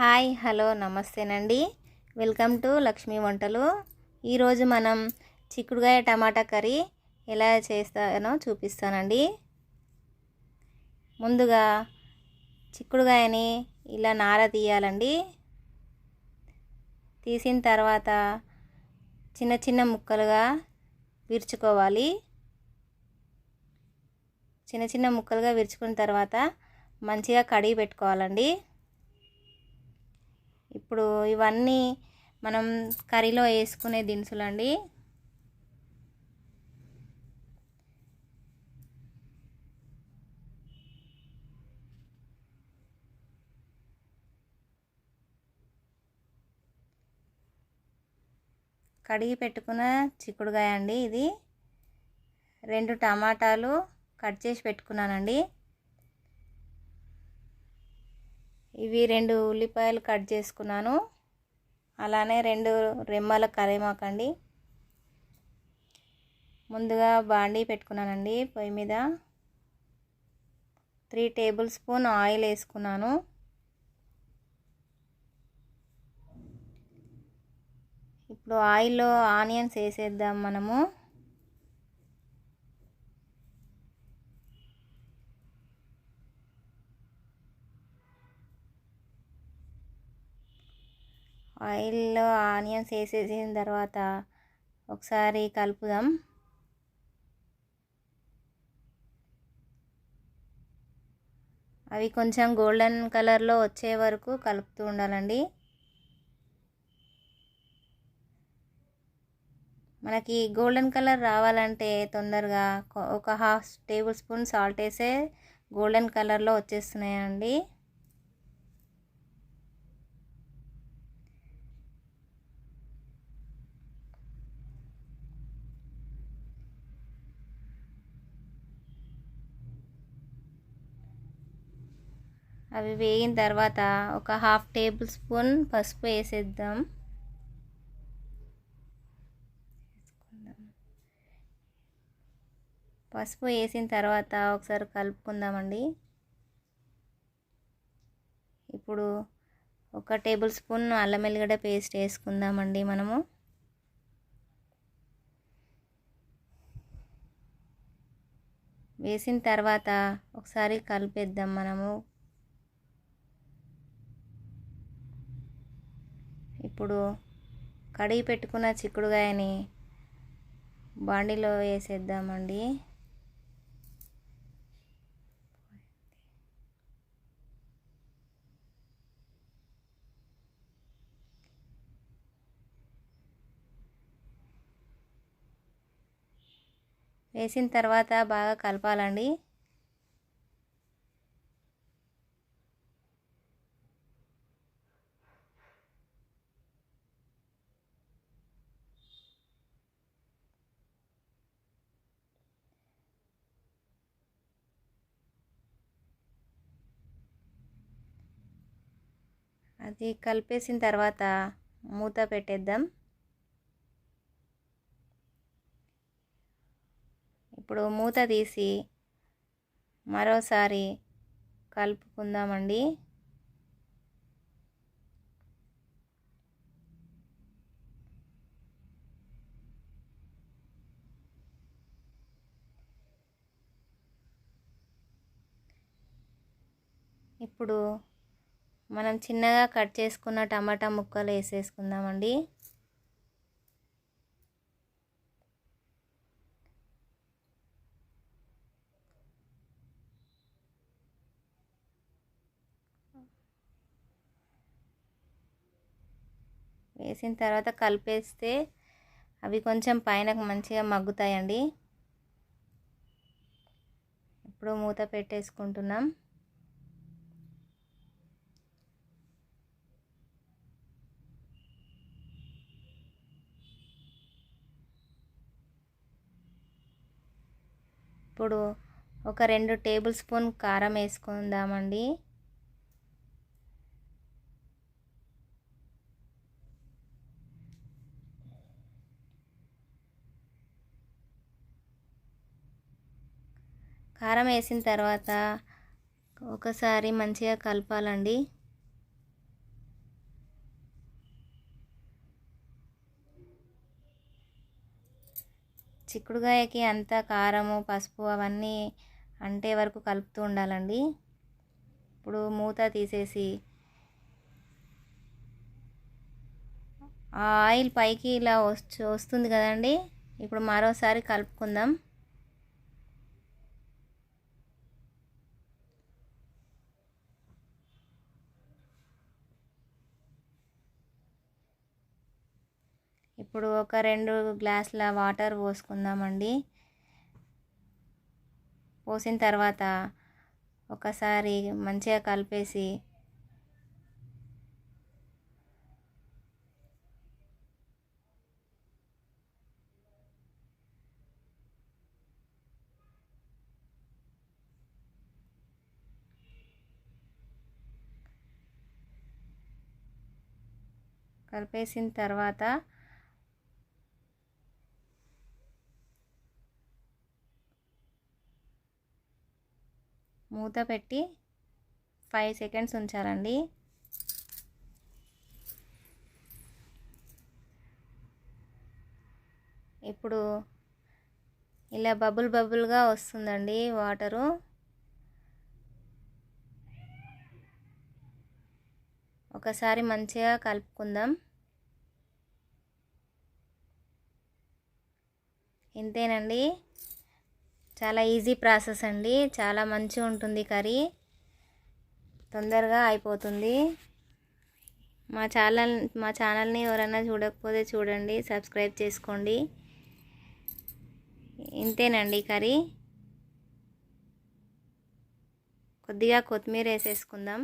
Hi hello నమస్తేనండి. Welcome to Lakshmi వంటలు. ఈరోజు మనం చిక్కుడుగాయ టమాటా కర్రీ ఎలా చేస్తానో చూపిస్తానండి. ముందుగా చిక్కుడుగాయని ఇలా నార తీయాలండి. తీసిన తర్వాత చిన్న చిన్న ముక్కలుగా విరుచుకోవాలి. చిన్న చిన్న ముక్కలుగా విరుచుకున్న తర్వాత మంచిగా కడిగి పెట్టుకోవాలండి. ఇప్పుడు ఇవన్నీ మనం కర్రీలో వేసుకునే దినుసులు అండి. కడిగి పెట్టుకున్న చిక్కుడుగాయ అండి ఇది. రెండు టమాటాలు కట్ చేసి పెట్టుకున్నానండి. ఇవి రెండు ఉల్లిపాయలు కట్ చేసుకున్నాను. అలానే రెండు రెమ్మల కరేమాకండి. ముందుగా బాండీ పెట్టుకున్నానండి పొయ్యి మీద. త్రీ టేబుల్ స్పూన్ ఆయిల్ వేసుకున్నాను. ఇప్పుడు ఆయిల్లో ఆనియన్స్ వేసేద్దాం మనము. ఆయిల్లో ఆనియన్స్ వేసేసిన తర్వాత ఒకసారి కలుపుదాం. అవి కొంచెం గోల్డెన్ కలర్లో వచ్చే వరకు కలుపుతూ ఉండాలండి. మనకి గోల్డెన్ కలర్ రావాలంటే తొందరగా ఒక హాఫ్ టేబుల్ స్పూన్ సాల్ట్ వేసే గోల్డెన్ కలర్లో వచ్చేస్తున్నాయండి. అవి వేగిన తర్వాత ఒక హాఫ్ టేబుల్ స్పూన్ పసుపు వేసేద్దాం. పసుపు వేసిన తర్వాత ఒకసారి కలుపుకుందామండి. ఇప్పుడు ఒక టేబుల్ స్పూన్ అల్లం వెల్లిగడ్డ పేస్ట్ వేసుకుందామండి మనము. వేసిన తర్వాత ఒకసారి కలిపేద్దాం మనము. ఇప్పుడు కడిగి పెట్టుకున్న చిక్కుడుగాయని బాండిలో వేసేద్దామండి. వేసిన తర్వాత బాగా కలపాలండి. అది కలిపేసిన తర్వాత మూత పెట్టేద్దాం. ఇప్పుడు మూత తీసి మరోసారి కలుపుకుందామండి. ఇప్పుడు మనం చిన్నగా కట్ చేసుకున్న టమాటా ముక్కలు వేసేసుకుందామండి. వేసిన తర్వాత కలిపేస్తే అవి కొంచెం పైన మంచిగా మగ్గుతాయండి. ఇప్పుడు మూత పెట్టేసుకుంటున్నాం. ఇప్పుడు ఒక రెండు టేబుల్ స్పూన్ కారం వేసుకుందామండి. కారం వేసిన తర్వాత ఒకసారి మంచిగా కలపాలండి. చిక్కుడుగాయకి అంతా కారము పసుపు అవన్నీ అంటే వరకు కలుపుతూ ఉండాలండి. ఇప్పుడు మూత తీసేసి ఆ ఆయిల్ పైకి ఇలా వస్తుంది కదండి. ఇప్పుడు మరోసారి కలుపుకుందాం. ఇప్పుడు ఒక రెండు గ్లాసుల వాటర్ పోసుకుందామండి. పోసిన తర్వాత ఒకసారి మంచిగా కలిపేసి కలిపేసిన తర్వాత మూత పెట్టి ఫైవ్ సెకండ్స్ ఉంచాలండి ఇప్పుడు ఇలా బబుల్ బబుల్గా వస్తుందండి వాటరు. ఒకసారి మంచిగా కలుపుకుందాం. ఇంతేనండి. చాలా ఈజీ ప్రాసెస్ అండి. చాలా మంచిగా ఉంటుంది కర్రీ. తొందరగా అయిపోతుంది. మా ఛానల్ మా ఛానల్ని ఎవరైనా చూడకపోతే చూడండి సబ్స్క్రైబ్ చేసుకోండి. ఇంతేనండి కర్రీ. కొద్దిగా కొత్తిమీర వేసేసుకుందాం.